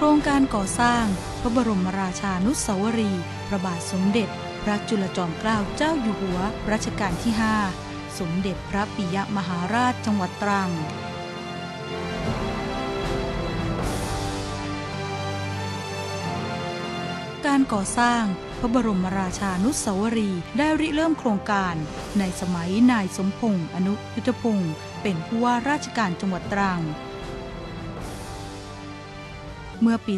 โครงการก่อสร้าง พระบรมราชานุสาวรีย์พระบาทสมเด็จ พระจุลจอมเกล้าเจ้าอยู่หัวรัชกาลที่ 5 สมเด็จพระปิยมหาราชจังหวัดตรังการก่อสร้างพระบรมราชานุสาวรีย์ได้ริเริ่มโครงการ ในสมัยนายสมพงษ์อนุยุทธพงศ์เป็นผู้ว่าราชการจังหวัดตรัง เมื่อปี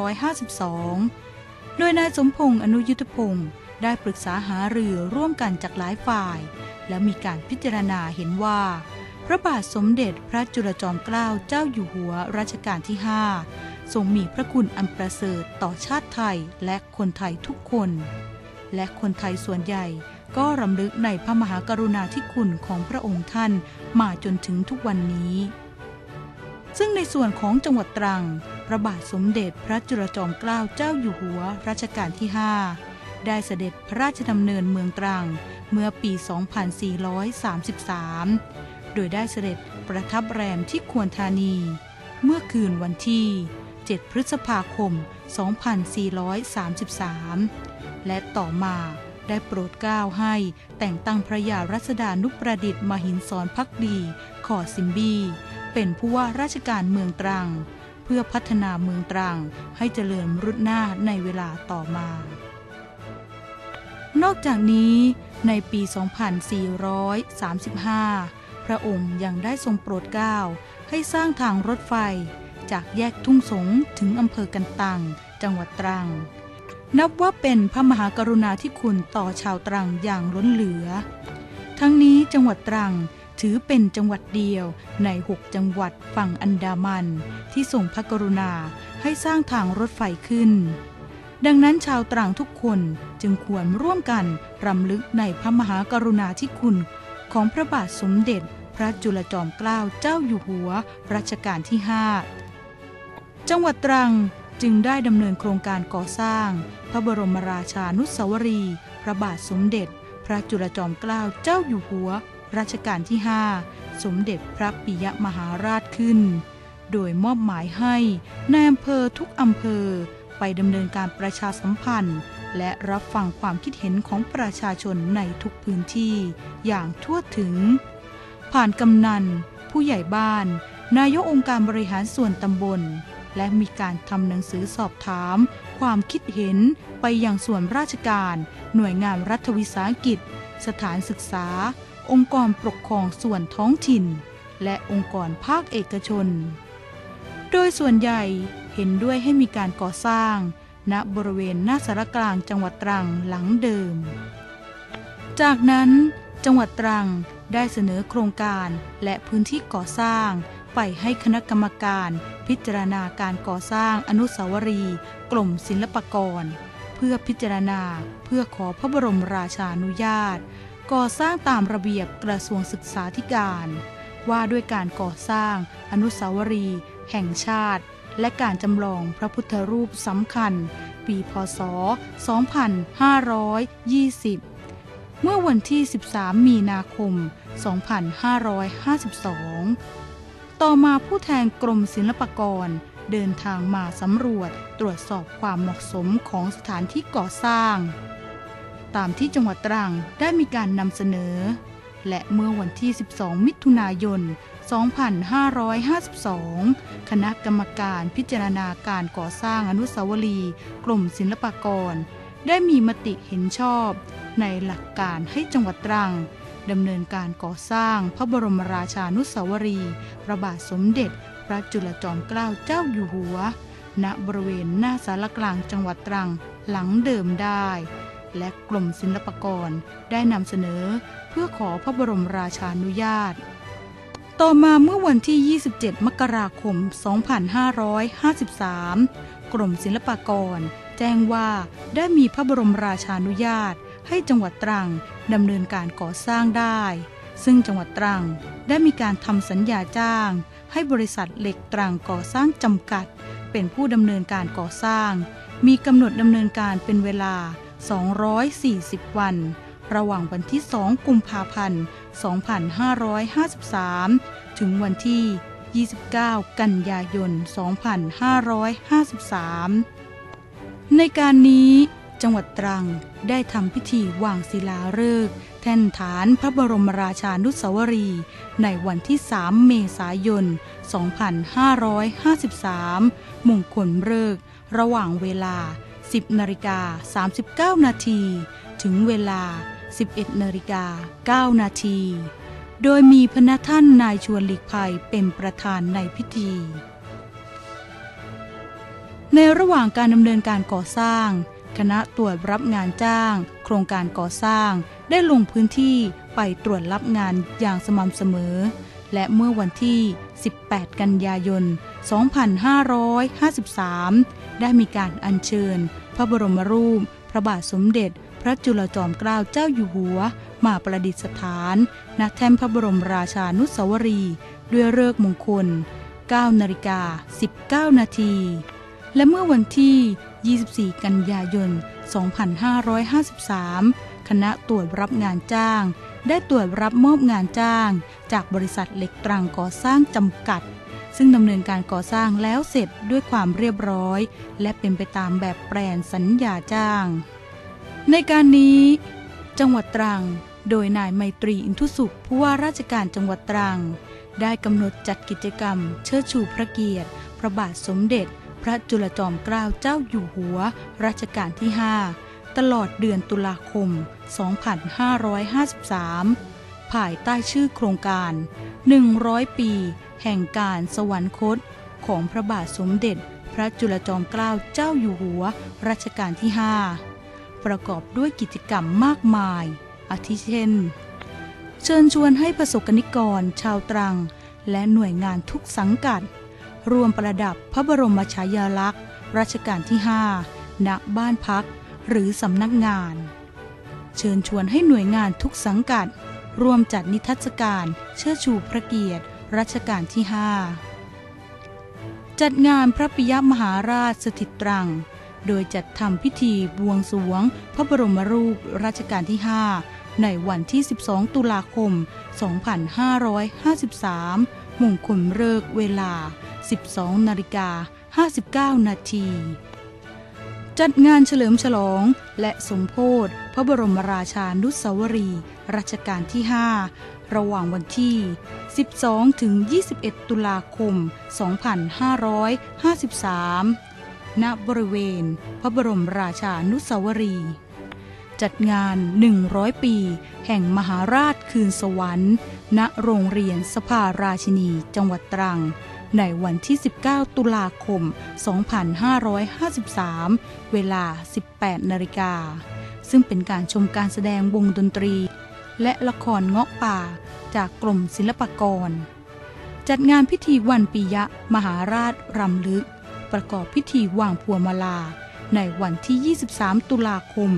2552 โดยนายสมพงษ์อนุยุทธพงศ์ได้ปรึกษาหารือร่วมกันจากหลายฝ่าย และมีการพิจารณาเห็นว่า พระบาทสมเด็จพระจุลจอมเกล้าเจ้าอยู่หัวรัชกาลที่ 5 ทรงมีพระคุณอันประเสริฐต่อชาติไทยและคนไทยทุกคน และคนไทยส่วนใหญ่ก็รำลึกในพระมหากรุณาธิคุณของพระองค์ท่านมาจนถึงทุกวันนี้ ซึ่งในส่วนของจังหวัดตรัง พระบาทสมเด็จพระจุลจอมเกล้าเจ้าอยู่หัวรัชกาลที่ 5 ได้เสด็จพระราชดำเนินเมืองตรัง เมื่อปี 2433 โดยได้เสด็จประทับแรมที่ควรธานี เมื่อคืนวันที่ 7 พฤษภาคม 2433 และต่อมาได้โปรดเกล้าให้แต่งตั้งพระยารัศดานุประดิษฐ์มหินสรพักดี ขอซิมบี เป็นผู้ว่าราชการเมืองตรัง พื่อพัฒนาเมืองตรังให้เจริญรุดหน้าในเวลาต่อมา นอกจากนี้ในปี 2435 พระองค์ยังได้ทรงโปรดเกล้าให้สร้างทางรถไฟ จากแยกทุ่งสงถึงอำเภอกันตัง จังหวัดตรัง นับว่าเป็นพระมหากรุณาธิคุณต่อชาวตรังอย่างล้นเหลือ ทั้งนี้จังหวัดตรัง ถือเป็นจังหวัดเดียวในหกจังหวัดฝั่งอันดามัน ที่ส่งพระกรุณาให้สร้างทางรถไฟขึ้น ดังนั้นชาวตรังทุกคนจึงควรร่วมกันรำลึกในพระมหากรุณาธิคุณ ของพระบาทสมเด็จ พระจุลจอมเกล้าเจ้าอยู่หัวรัชกาลที่ 5 จังหวัดตรังจึงได้ดำเนินโครงการก่อสร้าง พระบรมราชานุสาวรี พระบาทสมเด็จ พระจุลจอมเกล้าเจ้าอยู่หัว รัชกาลที่ 5 สมเด็จพระปิยมหาราชขึ้น โดยมอบหมายให้ในอำเภอทุกอำเภอไปดำเนินการประชาสัมพันธ์ และรับฟังความคิดเห็นของประชาชนในทุกพื้นที่อย่างทั่วถึง ผ่านกำนัน ผู้ใหญ่บ้าน นายกองค์การบริหารส่วนตำบล และมีการทำหนังสือสอบถาม ความคิดเห็นไปยังส่วนราชการ หน่วยงานรัฐวิสาหกิจ สถานศึกษา องค์กรปกครองส่วนท้องถิ่น และองค์กรภาคเอกชน โดยส่วนใหญ่เห็นด้วยให้มีการก่อสร้าง ณบริเวณหน้าสารกลางจังหวัดตรังหลังเดิม จากนั้นจังหวัดตรังได้เสนอโครงการและพื้นที่ก่อสร้างไปให้คณะกรรมการพิจารณาการก่อสร้างอนุสาวรีย์กรมศิลปากร เพื่อพิจารณาเพื่อขอพระบรมราชานุญาต ก่อสร้างตามระเบียบกระทรวงศึกษาธิการ ว่าด้วยการก่อสร้างอนุสาวรีย์แห่งชาติ และการจำลองพระพุทธรูปสำคัญ ปีพศ 2520 เมื่อวันที่ 13 มีนาคม 2552 ต่อมาผู้แทนกรมศิลปากรเดินทางมาสำรวจตรวจสอบความเหมาะสมของสถานที่ก่อสร้าง ตามที่จังหวัดตรังได้มีการนำเสนอ และเมื่อวันที่ 12 มิถุนายน 2552 คณะกรรมการพิจารณาการก่อสร้างอนุสาวรีย์กรมศิลปากร ได้มีมติเห็นชอบ ในหลักการให้จังหวัดตรังดำเนินการก่อสร้างพระบรมราชานุสาวรีย์พระบาทสมเด็จ พระจุลจอมเกล้าเจ้าอยู่หัว ณบริเวณหน้าสารกลางจังหวัดตรังหลังเดิมได้ และกรมศิลปากรได้นำเสนอเพื่อขอพระบรมราชานุญาต ต่อมาเมื่อวันที่ 27 มกราคม 2553 กรมศิลปากร แจ้งว่าได้มีพระบรมราชานุญาต ให้จังหวัดตรังดำเนินการก่อสร้างได้ ซึ่งจังหวัดตรังได้มีการทำสัญญาจ้าง ให้บริษัทเหล็กตรังก่อสร้างจำกัด เป็นผู้ดำเนินการก่อสร้าง มีกำหนดดำเนินการเป็นเวลา 240 วัน ระหว่างวันที่ 2 กุมภาพันธ์ 2553 ถึงวันที่ 29 กันยายน 2553 ในการนี้จังหวัดตรังได้ทำพิธีวางศิลาฤกษ์แท่นฐานพระบรมราชานุสาวรีย์ในวันที่ 3 เมษายน 2553 มงคลฤกษ์ระหว่างเวลา 10นาฬิกา39 นาทีถึงเวลา 11นาฬิกา9นาทีโดยมีพระท่านนายชวนหลีกภัยเป็นประธานในพิธี ในระหว่างการดำเนินการก่อสร้าง คณะตรวจรับงานจ้าง โครงการก่อสร้างได้ลงพื้นที่ไปตรวจรับงานอย่างสม่ำเสมอ และเมื่อวันที่ 18 กันยายน 2553 ได้มีการอัญเชิญ พระบรมรูป พระบาทสมเด็จ พระจุลจอมเกล้าเจ้าอยู่หัว มาประดิษฐานณแท่นพระบรมราชานุสาวรีย์ด้วยเลิกมงคล 9 นาฬิกา 19 นาทีและเมื่อวันที่ 24 กันยายน 2553 คณะตรวจรับงานจ้าง ได้ตรวจรับมอบงานจ้าง จากบริษัทเหล็กตรังก่อสร้างจำกัด ซึ่งดำเนินการก่อสร้างแล้วเสร็จด้วยความเรียบร้อย และเป็นไปตามแบบแปลนสัญญาจ้าง ในการนี้ จังหวัดตรัง โดยนายไมตรีอินทุสุขผู้ว่าราชการจังหวัดตรัง ได้กำหนดจัดกิจกรรม เชิดชูพระเกียรติ พระบาทสมเด็จ พระจุลจอมเกล้าเจ้าอยู่หัวรัชกาลที่ 5 ตลอดเดือนตุลาคม 2553 ภายใต้ชื่อโครงการ 100 ปี แห่งการสวรรคต ของพระบาทสมเด็จ พระจุลจอมเกล้าเจ้าอยู่หัวรัชกาลที่ 5 ประกอบด้วยกิจกรรมมากมาย อาทิเช่น เชิญชวนให้ประสบกนิกรชาวตรัง และหน่วยงานทุกสังกัด รวมประดับพระบรมฉายาลักษณ์รัชกาลที่ 5 ณ บ้านพัก หรือสำนักงาน เชิญชวนให้หน่วยงานทุกสังกัดร่วมจัดนิทรรศการเชิดชูพระเกียรติรัชกาลที่ 5 จัดงานพระปิยมหาราชสถิตตรัง โดยจัดทำพิธีบวงสรวง พระบรมรูปรัชกาลที่ 5 ในวันที่ 12 ตุลาคม 2553 มงคลเลิกเวลา 12 นาฬิกา 59 นาที จัดงานเฉลิมฉลอง และสมโพธพระบรมราชานุสาวรีย์รัชกาลที่ 5 ระหว่างวันที่ 12 ถึง 21 ตุลาคม 2553 ณ บริเวณ พระบรมราชานุสาวรีย์จัดงาน 100 ปี แห่งมหาราชคืนสวรรค์ ณ โรงเรียนสภาราชินี จังหวัดตรัง ในวันที่ 19 ตุลาคม 2553 เวลา 18 นาฬิกา ซึ่งเป็นการชมการแสดงวงดนตรี และละครเงาะป่าจากกรมศิลปากร จัดงานพิธีวันปิยะมหาราชรำลึก ประกอบพิธีวางพวงมาลา ในวันที่ 23 ตุลาคม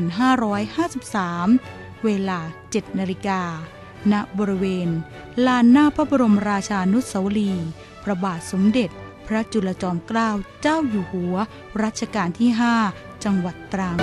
2553 เวลา 7 นาฬิกา ณบริเวณ ลานหน้าพระบรมราชานุสาวรีย์พระบาทสมเด็จ พระจุลจอมเกล้าเจ้าอยู่หัว รัชกาลที่ 5 จังหวัดตรัง